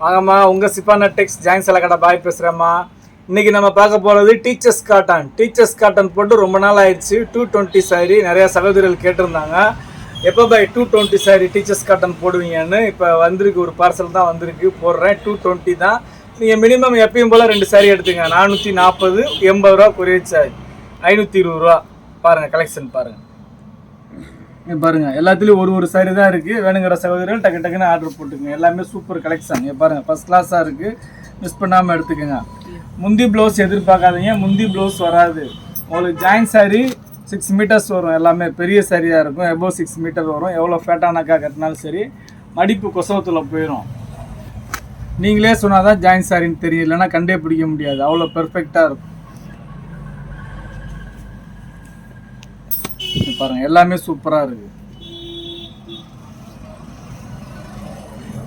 வாங்கம்மா உங்கள் சிப்பான டெக்ஸ் ஜாயின் கடை பாய் பேசுகிறேம்மா இன்றைக்கி நம்ம பார்க்க போகிறது டீச்சர்ஸ் காட்டன் டீச்சர்ஸ் காட்டன் போட்டு ரொம்ப நாள் ஆயிடுச்சு. டூ டுவெண்ட்டி சாரி நிறையா சகோதரிகள் கேட்டிருந்தாங்க. எப்போ பாய் two twenty sari teachers cotton போடுவீங்கன்னு? இப்போ வந்திருக்கு ஒரு பார்சல் தான் வந்திருக்கு. போடுறேன் டூ டுவெண்ட்டி தான். நீங்கள் மினிமம் எப்பயும் போல் ரெண்டு சாரி எடுத்துங்க நானூற்றி நாற்பது எண்பது ரூபா குறைய சார்ஜ் ஐநூற்றி இருபது ரூபா. பாருங்கள் கலெக்ஷன் பாருங்கள் பாருங்க எல்லாத்துலேயும் ஒரு ஒரு சாரி தான் இருக்குது வேணுங்கிற சகோதரிகள் டக்கு டக்குன்னு ஆர்டர் போட்டுக்கோங்க. எல்லாமே சூப்பர் கலெக்ஷன் பாருங்க ஃபர்ஸ்ட் கிளாஸாக இருக்குது மிஸ் பண்ணாமல் எடுத்துக்கோங்க. முந்தி ப்ளவுஸ் எதிர்பார்க்காதீங்க. முந்தி ப்ளவுஸ் வராது. உங்களுக்கு ஜாயின் சாரி சிக்ஸ் மீட்டர்ஸ் வரும் எல்லாமே. பெரிய சாரியாக இருக்கும். எபோவ் சிக்ஸ் மீட்டர் வரும். எவ்வளோ ஃபேட்டானாக்கா கட்டினாலும் சரி மடிப்பு கொசவத்தில் போயிடும் நீங்களே சொன்னால் தான் ஜாயின் சாரின்னு தெரியும் இல்லைன்னா கண்டே பிடிக்க முடியாது. அவ்வளோ பெர்ஃபெக்டாக இருக்கும். பாருங்கள் பாருங்க எல்லாமே சூப்பரா இருக்கு.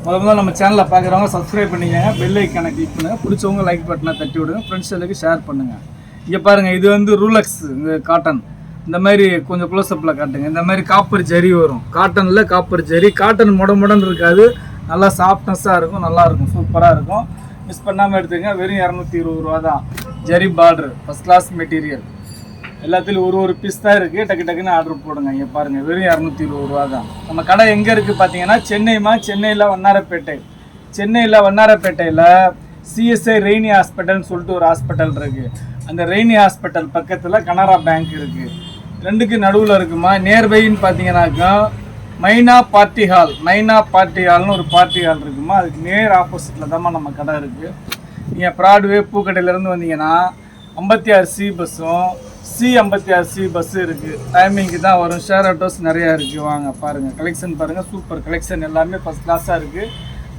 முதல்ல முதல்ல நம்ம சேனலை பார்க்குறவங்க சப்ஸ்கிரைப் பண்ணிக்கங்க பெல் ஐக்கானை கிளிக் பண்ணுங்கள் பிடிச்சவங்க லைக் பட்டனை தட்டி விடுங்க ஃப்ரெண்ட்ஸுக்கு ஷேர் பண்ணுங்கள் இங்கே பாருங்கள் இது வந்து ரூலக்ஸ் இந்த காட்டன் இந்த மாதிரி கொஞ்சம் க்ளோஸ்அப்பில் காட்டுங்க. இந்த மாதிரி காப்பர் ஜரி வரும். காட்டனில் காப்பர் ஜரி. காட்டன் முட முடன்னு இருக்காது. நல்லா சாஃப்ட்னஸாக இருக்கும் நல்லாயிருக்கும் சூப்பராக இருக்கும். மிஸ் பண்ணாமல் எடுத்துங்க வெறும் இரநூத்தி இருபது ரூபா தான் zari border first class material எல்லாத்துலேயும் ஒரு ஒரு பீஸ் தான் இருக்குது டக்கு டக்குன்னு ஆர்டர் போடுங்க. இங்கே பாருங்கள் வெறும் இரநூத்தி இருபது ரூபா தான். நம்ம கடை எங்கே இருக்குது பார்த்தீங்கன்னா சென்னைமா சென்னையில் வண்ணாரப்பேட்டை. சென்னையில் வண்ணாரப்பேட்டையில் சிஎஸ்ஐ ரெய்னி ஹாஸ்பிட்டல்னு சொல்லிட்டு ஒரு ஹாஸ்பிட்டல் இருக்குது அந்த ரெய்னி ஹாஸ்பிட்டல் பக்கத்தில் கனரா பேங்க் இருக்குது ரெண்டுக்கு நடுவில் இருக்குமா? நியர்பைன்னு பார்த்தீங்கன்னாக்கா மைனா பார்ட்டி ஹால் மைனா பார்ட்டி ஹால்னு ஒரு பார்ட்டி ஹால் இருக்குமா? அதுக்கு நேர் ஆப்போசிட்டில் தாம்மா நம்ம கடை இருக்குது நீங்கள் ப்ராட்வே பூக்கடையிலேருந்து வந்தீங்கன்னா ஐம்பத்தி ஆறு சி பஸ்ஸும் சி ஐம்பத்தி ஆறு சி பஸ் இருக்குது டைமிங்க்கு தான் வரும். ஷேர் ஆட்டோஸ் நிறையா இருக்குது வாங்க பாருங்கள் கலெக்ஷன் பாருங்கள் சூப்பர் கலெக்ஷன் எல்லாமே ஃபஸ்ட் கிளாஸாக இருக்குது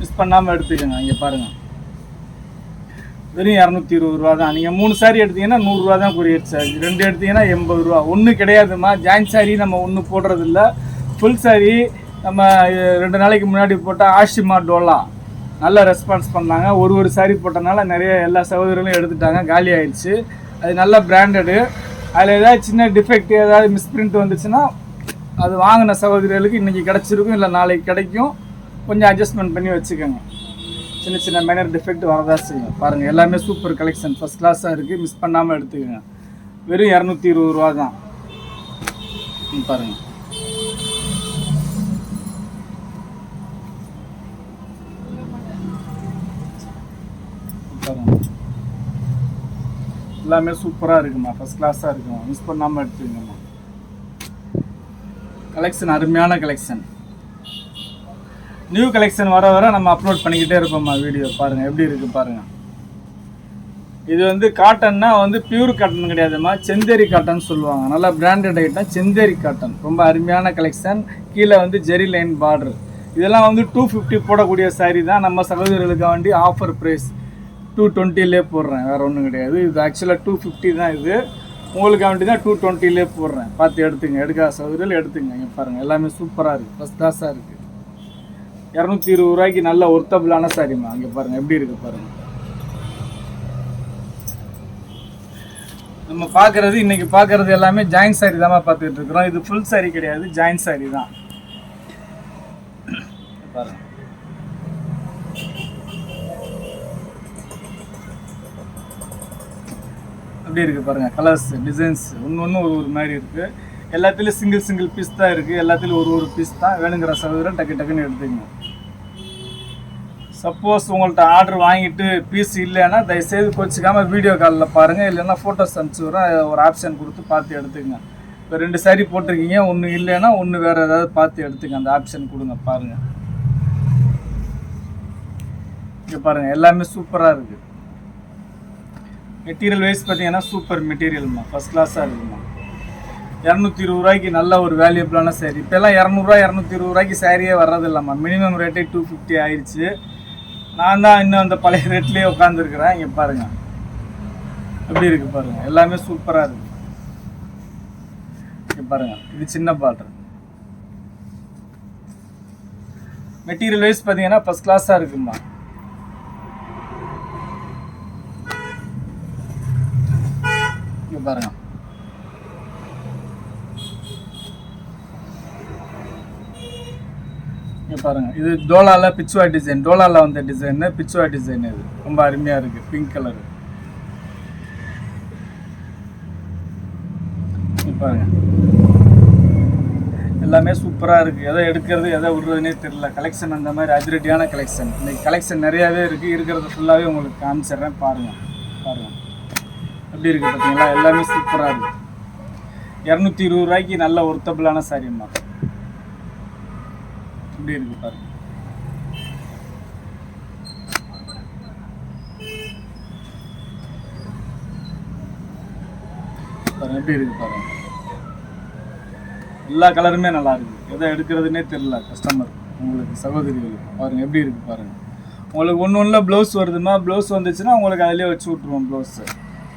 மிஸ் பண்ணாமல் எடுத்துக்கோங்க. இங்கே பாருங்கள் வெறும் இரநூத்தி இருபது ரூபா தான். நீங்கள் மூணு சாரி எடுத்தீங்கன்னா நூறுரூவா தான் கொரியர் சார்ஜ் ரெண்டு எடுத்தீங்கன்னா எண்பது ரூபா. ஒன்று கிடையாதுமா ஜாயின் சாரி நம்ம ஒன்று போடுறதில்ல. ஃபுல் சாரி நம்ம ரெண்டு நாளைக்கு முன்னாடி போட்டால் ஆஷிமா டோலா நல்ல ரெஸ்பான்ஸ் பண்ணாங்க. ஒரு ஒரு சாரி போட்டனால நிறைய எல்லா சகோதரர்களும் எடுத்துட்டாங்க. காலி ஆயிடுச்சு. அது நல்ல பிராண்டடு அதில் ஏதாவது சின்ன டிஃபெக்ட் ஏதாவது மிஸ்பிரிண்ட் வந்துச்சுன்னா அது வாங்கின சகோதரிகளுக்கு இன்றைக்கி கிடச்சிருக்கும் இல்லை நாளைக்கு கிடைக்கும். கொஞ்சம் அட்ஜஸ்ட்மெண்ட் பண்ணி வச்சுக்கோங்க. சின்ன சின்ன மைனர் டிஃபெக்ட் வரதா செய்யும். பாருங்கள் எல்லாமே சூப்பர் கலெக்ஷன் ஃபஸ்ட் கிளாஸாக இருக்குது மிஸ் பண்ணாமல் எடுத்துக்கோங்க. வெறும் இரநூத்தி இருபது ரூபா தான் ம், பாருங்க பாருங்க எல்லாமே சூப்பராக இருக்குமா? ஃபஸ்ட் கிளாஸாக இருக்குமா? மிஸ் பண்ணாமல் எடுத்துக்கோங்கம்மா கலெக்ஷன் அருமையான கலெக்ஷன் நியூ கலெக்ஷன் வர வர நம்ம அப்லோட் பண்ணிக்கிட்டே இருப்போம்மா வீடியோ பாருங்கள் எப்படி இருக்குது பாருங்கள் இது வந்து காட்டன்னா வந்து பியூர் காட்டன் கிடையாதும்மா. செந்தேரி காட்டன் சொல்லுவாங்க. நல்லா பிராண்டட் ஐட்டம் செந்தேரி காட்டன் ரொம்ப அருமையான கலெக்ஷன் கீழே வந்து ஜெரி லைன் பார்டர் இதெல்லாம் வந்து டூ ஃபிஃப்டி போடக்கூடிய சாரீ தான். நம்ம சகோதரர்களுக்கு வேண்டி ஆஃபர் ப்ரைஸ் டூ டுவெண்ட்டிலே போடுறேன் வேறு ஒன்றும் கிடையாது. இது ஆக்சுவலாக டூ ஃபிஃப்டி தான் இது. உங்களுக்கு வேண்டி தான் டூ டுவெண்ட்டிலே போடுறேன். பார்த்து எடுத்துங்க எடுக்காத சகோதரர்கள் எடுத்துங்க. இங்கே பாருங்கள் எல்லாமே சூப்பராக இருக்குது ஃபஸ்ட் கிளாஸாக இருக்குது இரநூத்தி இருபது ரூபாய்க்கு நல்ல ஒர்த்தபிளான சாரிம்மா அங்கே பாருங்கள் எப்படி இருக்குது பாருங்கள் நம்ம பார்க்குறது இன்னைக்கு பார்க்குறது எல்லாமே ஜாயின் சாரி தான் பார்த்துக்கிட்டு இருக்கிறோம். இது ஃபுல் சாரி கிடையாது ஜாயின் சாரி தான். பாருங்கள் அப்படி இருக்குது பாருங்கள் கலர்ஸ் டிசைன்ஸ் ஒன்று ஒன்று ஒரு ஒரு மாதிரி இருக்குது எல்லாத்துலேயும் சிங்கிள் சிங்கிள் பீஸ் தான் இருக்குது எல்லாத்துலேயும் ஒரு ஒரு பீஸ் தான். வேணுங்கிற சகோதரம் டக்கு டக்குன்னு எடுத்துக்கங்க. சப்போஸ் உங்கள்கிட்ட ஆர்டர் வாங்கிட்டு பீஸ் இல்லைன்னா தயவுசெய்து கொச்சிக்காமல் வீடியோ காலில் பாருங்கள் இல்லைன்னா ஃபோட்டோஸ் அனுப்பிச்சி விட்றேன். ஒரு ஆப்ஷன் கொடுத்து பார்த்து எடுத்துக்கங்க. இப்போ ரெண்டு சாரி போட்டிருக்கீங்க. ஒன்று இல்லைன்னா ஒன்று வேறு ஏதாவது பார்த்து எடுத்துங்க அந்த ஆப்ஷன் கொடுங்க பாருங்கள் இங்கே பாருங்கள் எல்லாமே சூப்பராக இருக்குது மெட்டீரியல் வைஸ் பார்த்தீங்கன்னா சூப்பர் மெட்டீரியல்மா ஃபஸ்ட் கிளாஸாக இருக்குமா. இரநூத்தி இருபது ரூபாய்க்கு நல்ல ஒரு வேல்யூபிளான saree. இப்போல்லாம் இரநூறுவா இரநூத்தி இருபது ரூபாய்க்கு சாரியே வர்றது இல்லைம்மா மினிமம் ரேட்டே டூ ஃபிஃப்டி ஆயிடுச்சு நான் தான் இன்னும் அந்த பழைய ரேட்லேயே உட்காந்துருக்குறேன் இங்கே பாருங்கள் எப்படி இருக்குது பாருங்கள் எல்லாமே சூப்பராக இருக்குது இங்கே பாருங்கள் இது சின்ன பாட்ரு மெட்டீரியல் வைஸ் பார்த்தீங்கன்னா ஃபஸ்ட் கிளாஸாக இருக்குமா இங்கே பாருங்க. பாருங்க இது டோலால பிச்சுவா டிசைன் டோலால வந்த டிசைன் பிச்சுவா டிசைன் இது. ரொம்ப அருமையா இருக்கு. பிங்க் கலர் பாருங்க. எல்லாமே சூப்பராக இருக்குது எதை எடுக்கிறது எதை விடுறதுனே தெரியல. கலெக்ஷன் அந்த மாதிரி அதிரடியான கலெக்ஷன் இன்னைக்கு கலெக்ஷன் நிறையாவே இருக்குது இருக்கிறத ஃபுல்லாகவே உங்களுக்கு காமிச்சிடுறேன். பாருங்கள் பாருங்கள் எப்படி இருக்குது பார்த்தீங்களா எல்லாமே சூப்பராக இருக்குது இரநூத்தி இருபது ரூபாய்க்கு நல்ல ஒர்த்தபிளான சாரிம்மா எப்படி இருக்கு பாருங்க. பாருங்க எப்படி இருக்கு பாருங்க. எல்லா கலருமே நல்லா இருக்கு. எதை எடுக்கிறதுனே தெரியல கஸ்டமர் உங்களுக்கு சகோதரிகளுக்கு பாருங்க எப்படி இருக்கு பாருங்க. உங்களுக்கு ஒன்று ஒன்றில் ப்ளவுஸ் வருதுமா ப்ளவுஸ் வந்துச்சுன்னா உங்களுக்கு அதிலே வச்சு விட்ருவோம் ப்ளவுஸு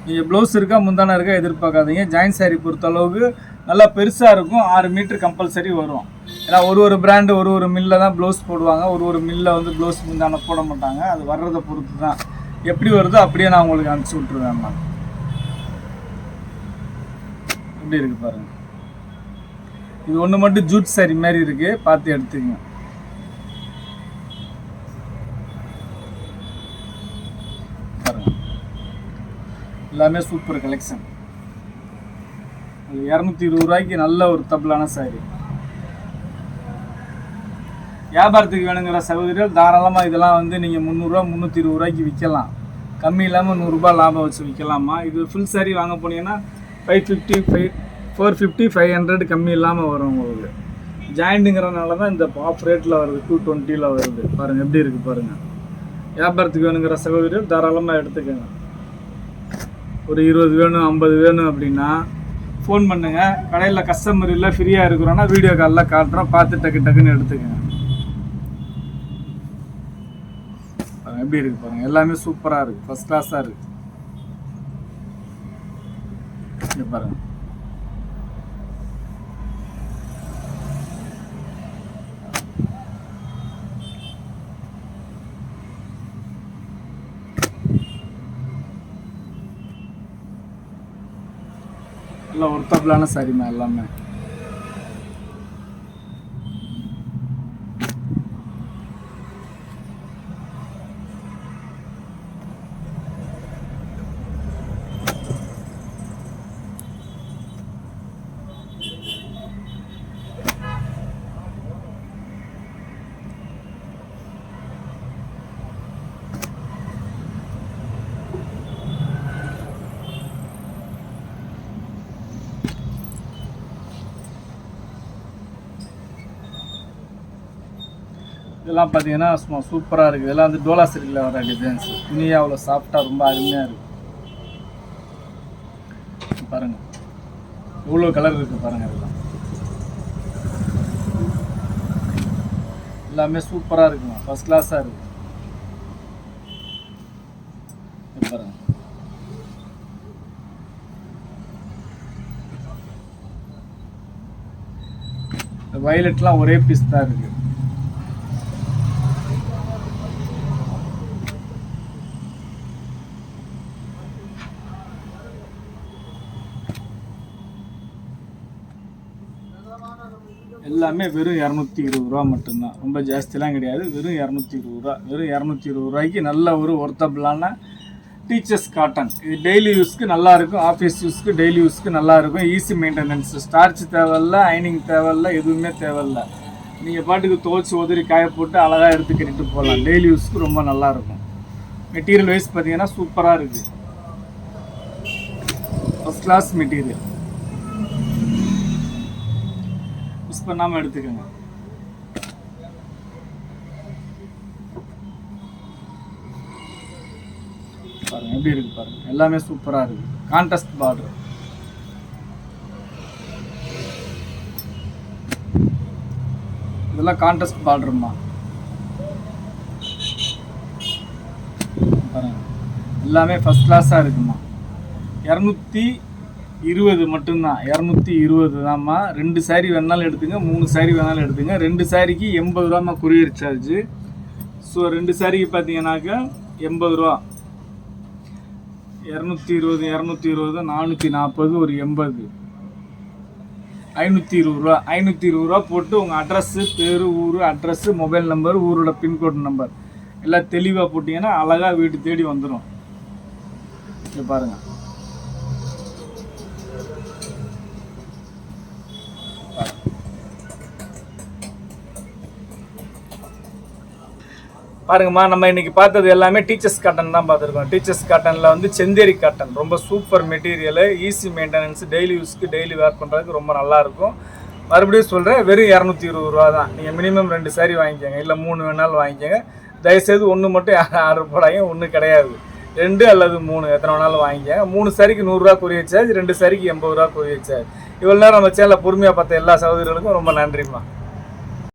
நீங்கள் ப்ளவுஸ் இருக்கா முந்தான இருக்கா எதிர்பார்க்காதீங்க. ஜாயின் சாரீ பொறுத்த அளவுக்கு நல்லா பெருசாக இருக்கும். ஆறு மீட்டர் கம்பல்சரி வரும். ஏன்னா ஒரு ஒரு பிராண்டு ஒரு ஒரு மில்லில் தான் ப்ளவுஸ் போடுவாங்க. ஒரு ஒரு மில்லில் வந்து ப்ளவுஸ் முந்தானம் போட மாட்டாங்க. அது வர்றதை பொறுத்து தான் எப்படி வருதோ அப்படியே நான் உங்களுக்கு அனுப்பிச்சி விட்ருவேன் மேம் எப்படி இருக்குது பாருங்கள் இது ஒன்று மட்டும் ஜூட் சாரி மாதிரி இருக்குது பார்த்து எடுத்துக்கங்க பாருங்க எல்லாமே சூப்பர் கலெக்ஷன் இரநூத்தி இருபது ரூபாய்க்கு நல்ல ஒரு தபிளான சாரி வியாபாரத்துக்கு வேணுங்கிற சகோதரிகள் தாராளமாக இதெல்லாம் வந்து நீங்கள் முந்நூறுரூவா முந்நூற்றி இருபது ரூபாய்க்கு விற்கலாம் கம்மி இல்லாமல் நூறுரூபா லாபம் வச்சு விற்கலாமா இது ஃபுல் சாரி வாங்க போனீங்கன்னா five fifty five four fifty five hundred கம்மி இல்லாமல் வரும் உங்களுக்கு. ஜாயிண்ட்டுங்கிறனால தான் இந்த ஆஃப் ரேட்டில் வருது டூ டுவெண்ட்டியில் வருது. பாருங்கள் எப்படி இருக்குது பாருங்கள் வியாபாரத்துக்கு வேணுங்கிற சகோதரிகள் தாராளமாக எடுத்துக்கோங்க. ஒரு இருபது வேணும் ஐம்பது வேணும் அப்படின்னா ஃபோன் பண்ணுங்க. கடையில் கஸ்டமர் இல்லை ஃப்ரீயாக இருக்கிறோன்னா வீடியோ காலில் காட்டுறோம். பார்த்து டக்கு டக்குன்னு எடுத்துக்கங்க. எப்படி இருக்கு பாருங்க. எல்லாமே சூப்பராக இருக்கு. ஃபர்ஸ்ட் கிளாஸாக இருக்கு. பாருங்கள் எல்லாம் ஒர்த்தபிளான சாரிம்மா எல்லாமே. இதெல்லாம் பார்த்தீங்கன்னா சும்மா சூப்பராக இருக்குது. இதெல்லாம் வந்து டோலா சில்கில் வர டிசைன்ஸ் துணியாக அவ்வளோ சாஃப்டாக ரொம்ப அருமையாக இருக்குது பாருங்கள் இவ்வளோ கலர் இருக்குது பாருங்கள் இதெல்லாம். எல்லாமே சூப்பராக இருக்குமா? ஃபஸ்ட் கிளாஸாக இருக்குது பாருங்கள் இந்த வயலட்லாம் ஒரே பீஸ் தான் இருக்குது எல்லாமே வெறும் இரநூத்தி இருபது ரூபா மட்டும்தான். ரொம்ப ஜாஸ்திலாம் கிடையாது. வெறும் இரநூத்தி இருபது ரூபா. வெறும் இரநூத்தி இருபது ரூபாய்க்கு நல்ல ஒரு ஒர்த்தபிளான டீச்சர்ஸ் காட்டன் இது டெய்லி யூஸ்க்கு நல்லாயிருக்கும் ஆஃபீஸ் யூஸ்க்கு டெய்லி யூஸ்க்கு நல்லா இருக்கும். ஈஸி மெயின்டெனன்ஸ் ஸ்டார்ச் தேவையில்ல ஐனிங் தேவையில்ல எதுவுமே தேவையில்ல. நீங்கள் பாட்டுக்கு துவச்சி உதறி காய போட்டு அழகாக எடுத்து கட்டிட்டு போகலாம். டெய்லி யூஸ்க்கு ரொம்ப நல்லாயிருக்கும் மெட்டீரியல் வைஸ் பார்த்தீங்கன்னா சூப்பராக இருக்குது ஃபஸ்ட் கிளாஸ் மெட்டீரியல் மிஸ் பண்ணாமல் எடுத்துக்கோங்க. பாருங்க எப்படி இருக்கு பாருங்க. எல்லாமே சூப்பராக இருக்கு. கான்டெஸ்ட் பார்டர் இதெல்லாம் கான்டெஸ்ட் பார்டருமா பாருங்க. எல்லாமே ஃபஸ்ட் கிளாஸாக இருக்குமா இரநூத்தி இருபது மட்டும்தான். இரநூத்தி இருபது தான்மா. ரெண்டு saree வேணாலும் எடுத்துங்க மூணு saree வேணாலும் எடுத்துங்க. ரெண்டு சாரிக்கு எண்பது ரூபாம்மா குரியர் சார்ஜ் ஸோ ரெண்டு சாரிக்கு பார்த்தீங்கன்னாக்கா எண்பது ரூபா. இரநூத்தி இருபது இரநூத்தி இருபது நானூற்றி நாற்பது ஒரு எண்பது. ஐநூற்றி இருபது ரூபா. ஐநூற்றி இருபது ரூபா போட்டு உங்கள் அட்ரஸ்ஸு பேர் ஊர் அட்ரஸ்ஸு மொபைல் நம்பர் ஊரோட பின்கோட் நம்பர் எல்லாம் தெளிவாக போட்டிங்கன்னா அழகாக வீட்டு தேடி வந்துடும் இங்கே பாருங்கள் பாருங்கம்மா நம்ம இன்னைக்கு பார்த்தது எல்லாமே டீச்சர்ஸ் காட்டன் தான் பார்த்துருக்கோம். டீச்சர்ஸ் காட்டனில் வந்து செந்தேரி காட்டன். ரொம்ப super material easy maintenance daily யூஸ்க்கு டெய்லி வேர் பண்ணுறதுக்கு ரொம்ப நல்லாயிருக்கும் மறுபடியும் சொல்கிறேன் வெறும் இரநூத்தி இருபது ரூபா தான். நீங்கள் மினிமம் ரெண்டு சாரி வாங்கிக்கோங்க இல்லை மூணு வேணாலும் வாங்கிக்கோங்க. தயவுசெய்து ஒன்று மட்டும் யாரும் ஆர்டர் போடாங்க ஒன்று கிடையாது. ரெண்டு அல்லது மூணு எத்தனை வேணாலும் வாங்கிக்கோங்க. மூணு சாரிக்கு நூறுரூவா கொரியர் சார்ஜ் ரெண்டு சாரிக்கு எண்பது ரூபா கொரியர் சார்ஜ் இவ்வளோ நேரம் நம்ம சேனலில் பொறுமையாக பார்த்த எல்லா சகோதரிகளுக்கும் ரொம்ப நன்றிம்மா.